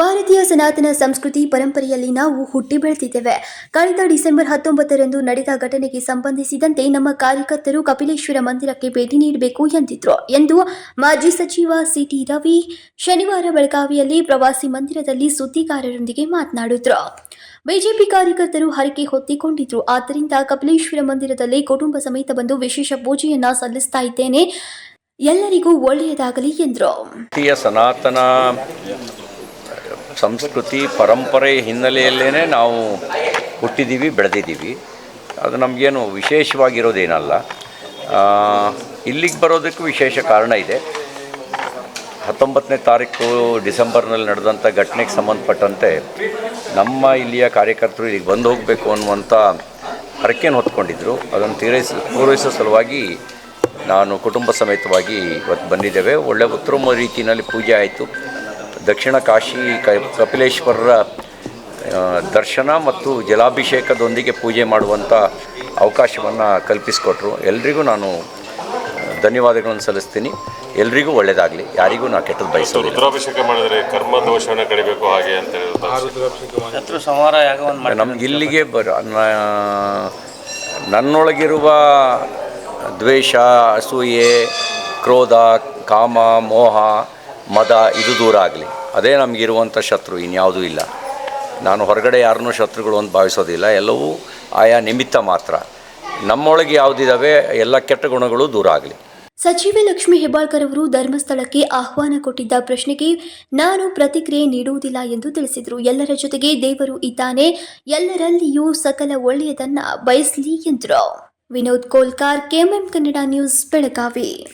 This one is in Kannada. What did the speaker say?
ಭಾರತೀಯ ಸನಾತನ ಸಂಸ್ಕೃತಿ ಪರಂಪರೆಯಲ್ಲಿ ನಾವು ಹುಟ್ಟಿ ಬೆಳೆದಿದ್ದೇವೆ. ಕಳೆದ ಡಿಸೆಂಬರ್ ಹತ್ತೊಂಬತ್ತರಂದು ನಡೆದ ಘಟನೆಗೆ ಸಂಬಂಧಿಸಿದಂತೆ ನಮ್ಮ ಕಾರ್ಯಕರ್ತರು ಕಪಿಲೇಶ್ವರ ಮಂದಿರಕ್ಕೆ ಭೇಟಿ ನೀಡಬೇಕು ಎಂದಿದ್ರು. ಎಂದು ಮಾಜಿ ಸಚಿವ ಸಿಟಿ ರವಿ ಶನಿವಾರ ಬೆಳಗಾವಿಯಲ್ಲಿ ಪ್ರವಾಸಿ ಮಂದಿರದಲ್ಲಿ ಸುದ್ದಿಗಾರರೊಂದಿಗೆ ಮಾತನಾಡಿದ್ರು. ಬಿಜೆಪಿ ಕಾರ್ಯಕರ್ತರು ಹರಕೆ ಹೊತ್ತಿಕೊಂಡಿದ್ರು. ಆದ್ದರಿಂದ ಕಪಿಲೇಶ್ವರ ಮಂದಿರದಲ್ಲಿ ಕುಟುಂಬ ಸಮೇತ ಬಂದು ವಿಶೇಷ ಪೂಜೆಯನ್ನ ಸಲ್ಲಿಸ್ತಾ ಇದ್ದೇನೆ. ಎಲ್ಲರಿಗೂ ಒಳ್ಳೆಯದಾಗಲಿ ಎಂದರು. ಸನಾತನ ಸಂಸ್ಕೃತಿ ಪರಂಪರೆ ಹಿನ್ನೆಲೆಯಲ್ಲೇ ನಾವು ಹುಟ್ಟಿದ್ದೀವಿ, ಬೆಳೆದಿದ್ದೀವಿ. ಅದು ನಮಗೇನು ವಿಶೇಷವಾಗಿರೋದೇನಲ್ಲ. ಇಲ್ಲಿಗೆ ಬರೋದಕ್ಕೂ ವಿಶೇಷ ಕಾರಣ ಇದೆ. ಹತ್ತೊಂಬತ್ತನೇ ತಾರೀಕು ಡಿಸೆಂಬರ್ನಲ್ಲಿ ನಡೆದಂಥ ಘಟನೆಗೆ ಸಂಬಂಧಪಟ್ಟಂತೆ ನಮ್ಮ ಇಲ್ಲಿಯ ಕಾರ್ಯಕರ್ತರು ಇಲ್ಲಿಗೆ ಬಂದು ಹೋಗಬೇಕು ಅನ್ನುವಂಥ ಹರಕೆಯನ್ನು ಹೊತ್ಕೊಂಡಿದ್ದರು ಅದನ್ನು ತೀರೈಸ ಪೂರೈಸೋ ಸಲುವಾಗಿ ನಾನು ಕುಟುಂಬ ಸಮೇತವಾಗಿ ಇವತ್ತು ಬಂದಿದ್ದೇವೆ. ಒಳ್ಳೆ ಉತ್ತಮ ರೀತಿಯಲ್ಲಿ ಪೂಜೆ ಆಯಿತು. ದಕ್ಷಿಣ ಕಾಶಿ ಕ ಕಪಿಲೇಶ್ವರರ ದರ್ಶನ ಮತ್ತು ಜಲಾಭಿಷೇಕದೊಂದಿಗೆ ಪೂಜೆ ಮಾಡುವಂಥ ಅವಕಾಶವನ್ನು ಕಲ್ಪಿಸಿಕೊಟ್ರು. ಎಲ್ರಿಗೂ ನಾನು ಧನ್ಯವಾದಗಳನ್ನು ಸಲ್ಲಿಸ್ತೀನಿ. ಎಲ್ರಿಗೂ ಒಳ್ಳೆಯದಾಗಲಿ ಯಾರಿಗೂ ನಾ ಕೆಟ್ಟದ್ದು ಬಯಸೋದಿಲ್ಲ. ರುದ್ರಾಭಿಷೇಕ ಮಾಡಿದರೆ ಕರ್ಮ ದೋಷವನ್ನು ಕಡಿಬೇಕು ಹಾಗೆ ಅಂತ ನಮ್ಗೆ ಇಲ್ಲಿಗೆ ಬರ ನ- ನನ್ನೊಳಗಿರುವ ದ್ವೇಷ ಅಸೂಯೆ ಕ್ರೋಧ ಕಾಮ ಮೋಹ ಮದ ಇದು ದೂರ ಆಗಲಿ. ಅದೇ ನಮಗಿರುವಂಥ ಶತ್ರು, ಇನ್ಯಾವುದೂ ಇಲ್ಲ. ನಾನು ಹೊರಗಡೆ ಯಾರನ್ನೂ ಶತ್ರುಗಳು ಅಂತ ಭಾವಿಸೋದಿಲ್ಲ. ಎಲ್ಲವೂ ಆಯಾ ನಿಮಿತ್ತ ಮಾತ್ರ. ನಮ್ಮೊಳಗೆ ಯಾವುದಿದ್ದಾವೆ ಎಲ್ಲ ಕೆಟ್ಟ ಗುಣಗಳು ದೂರ ಆಗಲಿ. ಸಚಿವೆ ಲಕ್ಷ್ಮಿ ಹೆಬ್ಬಾಳ್ಕರ್ ಅವರು ಧರ್ಮಸ್ಥಳಕ್ಕೆ ಆಹ್ವಾನ ಕೊಟ್ಟಿದ್ದ ಪ್ರಶ್ನೆಗೆ ನಾನು ಪ್ರತಿಕ್ರಿಯೆ ನೀಡುವುದಿಲ್ಲ ಎಂದು ತಿಳಿಸಿದರು. ಎಲ್ಲರ ಜೊತೆಗೆ ದೇವರು ಇದ್ದಾನೆ. ಎಲ್ಲರಲ್ಲಿಯೂ ಸಕಲ ಒಳ್ಳೆಯದನ್ನ ಬಯಸಲಿ ಎಂದರು. Vinod Kolkar, KMM Kannada news, Belagavi.